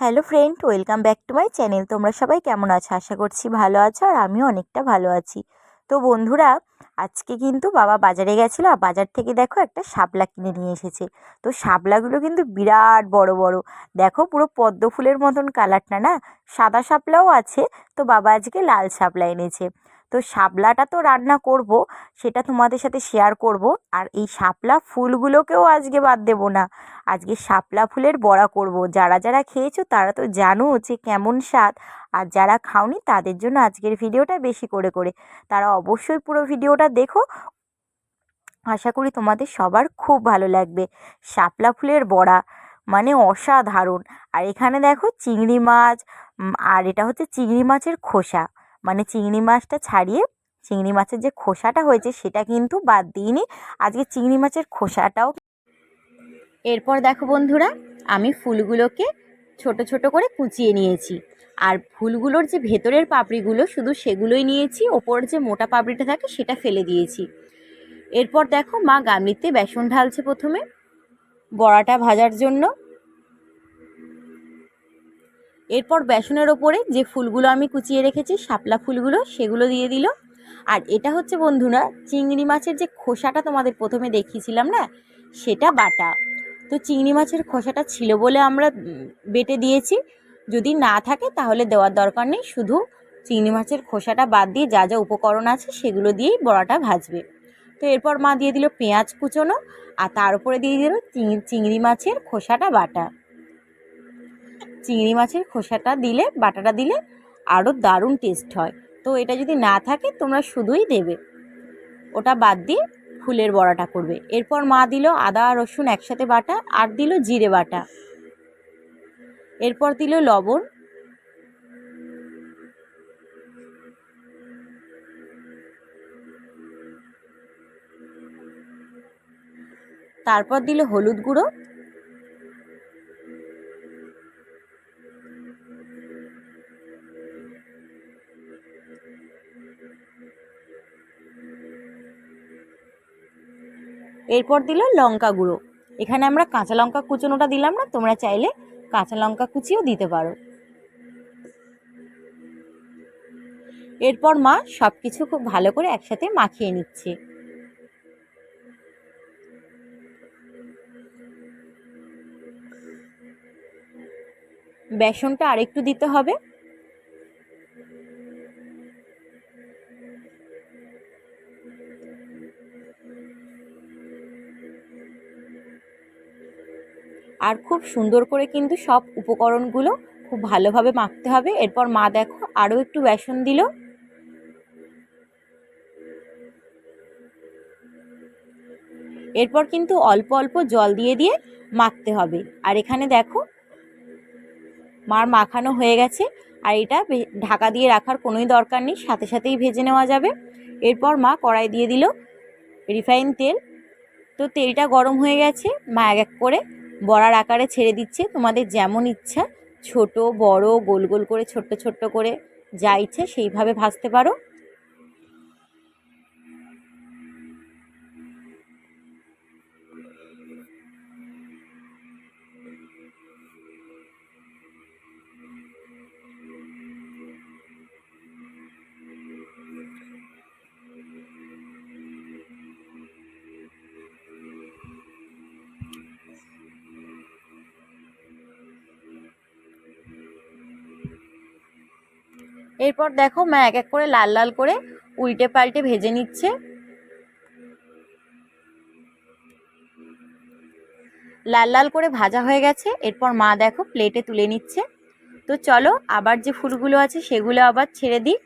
Hello friend welcome back to my channel তোমরা সবাই কেমন আছো? আশা করছি ভালো আছো আর আমিও অনেকটা ভালো আছি। তো বন্ধুরা, আজকে কিন্তু বাবা বাজারে গেছিল আর বাজার থেকে দেখো একটা শাপলা কিনে নিয়ে এসেছে। তো শাপলাগুলো কিন্তু বিরাট বড় বড়। দেখো পুরো পদ্ম ফুলের মতন কালারটা না? সাদা শাপলাও আছে। তো বাবা আজকে লাল শাপলা এনেছে। তো শাপলাটা তো রান্না করব, সেটা তোমাদের সাথে শেয়ার করব। আর এই শাপলা ফুলগুলোকেও আজকে বাদ দেবো না। আজকে শাপলা ফুলের বড়া করব। যারা যারা খেয়েছো তারা তো জানো যে কেমন স্বাদ। আর যারা খাওনি তাদের জন্য আজকের ভিডিওটা বেশি করে করে। তারা অবশ্যই পুরো ভিডিওটা দেখো। আশা করি তোমাদের সবার খুব ভালো লাগবে। শাপলা ফুলের বড়া মানে অসাধারণ। আর এখানে দেখো চিংড়ি মাছ আর এটা হচ্ছে চিংড়ি মাছের খোসা। মানে চিংড়ি মাছটা ছাড়িয়ে চিংড়ি মাছের যে খোসাটা হয়েছে সেটা কিন্তু বাদ দিইনি আজকে চিংড়ি মাছের খোসাটাও এরপর দেখো বন্ধুরা, আমি ফুলগুলোকে ছোট ছোট করে কুচিয়ে নিয়েছি। আর ফুলগুলোর যে ভেতরের পাপড়িগুলো, শুধু সেগুলোই নিয়েছি, ওপরের যে মোটা পাপড়িটা থাকে সেটা ফেলে দিয়েছি। এরপর দেখো মা গামলিতে বেসন ঢালছে প্রথমে। বড়াটা ভাজার জন্য এরপর বেসনের ওপরে যে ফুলগুলো আমি কুচিয়ে রেখেছি, শাপলা ফুলগুলো, সেগুলো দিয়ে দিল। আর এটা হচ্ছে বন্ধুরা, চিংড়ি মাছের যে খোসাটা তোমাদের প্রথমে দেখিয়েছিলাম না, সেটা বাটা। তো চিংড়ি মাছের খোসাটা ছিল বলে আমরা বেটে দিয়েছি। যদি না থাকে তাহলে দেওয়ার দরকার নেই, শুধু চিংড়ি মাছের খোসাটা বাদ দিয়ে যা যা উপকরণ আছে সেগুলো দিয়েই বড়াটা ভাজবে। তো এরপর মা দিয়ে দিল পেঁয়াজ কুচোনো, আর তার উপরে দিয়ে দিল চিংড়ি মাছের খোসাটা বাটা। চিংড়ি মাছের খোসাটা দিলে, বাটাটা দিলে আরও দারুণ টেস্ট হয়। তো এটা যদি না থাকে, তোমরা শুধুই দেবে। ওটা বাদ দিয়ে ফুলের বড়াটা করবে। এরপর মা দিল আদা, রসুন একসাথে বাটা আর দিল জিরে বাটা। এরপর দিল লবণ। তারপর দিল হলুদ গুঁড়ো। এরপর দিল লঙ্কা গুঁড়ো। এখানে আমরা কাঁচা লঙ্কা কুচোনোটা দিলাম না, তোমরা চাইলে কাঁচা লঙ্কা কুচিও দিতে পারো। এরপর মা সব কিছু খুব ভালো করে একসাথে মাখিয়ে নিচ্ছে। বেসনটা আরেকটু দিতে হবে। আর খুব সুন্দর করে কিন্তু সব উপকরণগুলো খুব ভালোভাবে মাখতে হবে। এরপর মা দেখো আরও একটু বেসন দিল। এরপর কিন্তু অল্প অল্প জল দিয়ে দিয়ে মাখতে হবে। আর এখানে দেখো মার মাখানো হয়ে গেছে। আর এটা ঢাকা দিয়ে রাখার কোনোই দরকার নেই, সাথে সাথেই ভেজে নেওয়া যাবে। এরপর মা কড়াই দিয়ে দিল রিফাইন তেল। তো তেলটা গরম হয়ে গেছে, মা এক এক করে বড়ার আকারে ছেড়ে দিচ্ছে। তোমাদের যেমন ইচ্ছা, ছোট, বড়, গোল গোল করে, ছোট্ট ছোট্ট করে যা ইচ্ছে সেইভাবে ভাজতে পারো। এরপর দেখো মা এক এক করে লাল লাল করে উল্টে পাল্টে ভেজে নিচ্ছে। লাল লাল করে ভাজা হয়ে গেছে, এরপর মা দেখো প্লেটে তুলে নিচ্ছে। তো চলো, আবার যে ফুলগুলো আছে সেগুলো আবার ছেড়ে দিই।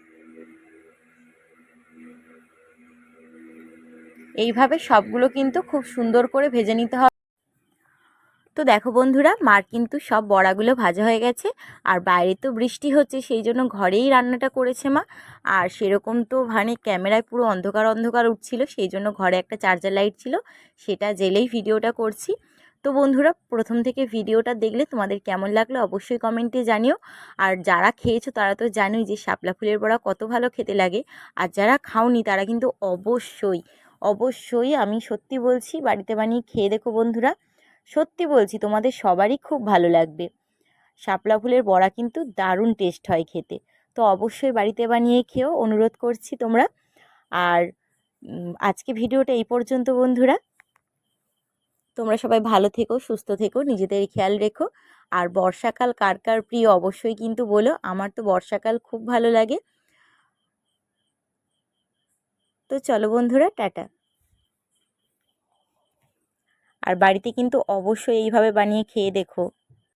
এইভাবে সবগুলো কিন্তু খুব সুন্দর করে ভেজে নিতে হবে। তো দেখো বন্ধুরা, মার কিন্তু সব বড়াগুলো ভাজা হয়ে গেছে আর বাইরে তো বৃষ্টি হচ্ছে, সেই জন্য ঘরেই রান্নাটা করেছে মা। আর সেরকম তো মানে ক্যামেরায় পুরো অন্ধকার অন্ধকার উঠছিল, সেই জন্য ঘরে একটা চার্জার লাইট ছিল, সেটা জেলেই ভিডিওটা করছি। তো বন্ধুরা, প্রথম থেকে ভিডিওটা দেখলে তোমাদের কেমন লাগল অবশ্যই কমেন্টে জানিও। আর যারা খেয়েছো তারা তো জানোই যে শাপলা ফুলের বড়া কত ভালো খেতে লাগে। আর যারা খাওনি তারা কিন্তু অবশ্যই অবশ্যই আমি সত্যি বলছি বাড়িতে বানিয়ে খেয়ে দেখো বন্ধুরা। সত্যি বলছি, তোমাদের সবারই খুব ভালো লাগবে। শাপলা ফুলের বড়া কিন্তু দারুণ টেস্ট হয় খেতে। তো অবশ্যই বাড়িতে বানিয়ে খেয়েও অনুরোধ করছি তোমরা। আর আজকে ভিডিওটা এই পর্যন্ত বন্ধুরা। তোমরা সবাই ভালো থেকো, সুস্থ থেকো, নিজেদের খেয়াল রেখো। আর বর্ষাকাল কার কার প্রিয় অবশ্যই কিন্তু বলো, আমার তো বর্ষাকাল খুব ভালো লাগে। তো চলো বন্ধুরা, টাটা। আর বাড়িতে কিন্তু অবশ্যই এইভাবে বানিয়ে খেয়ে দেখো।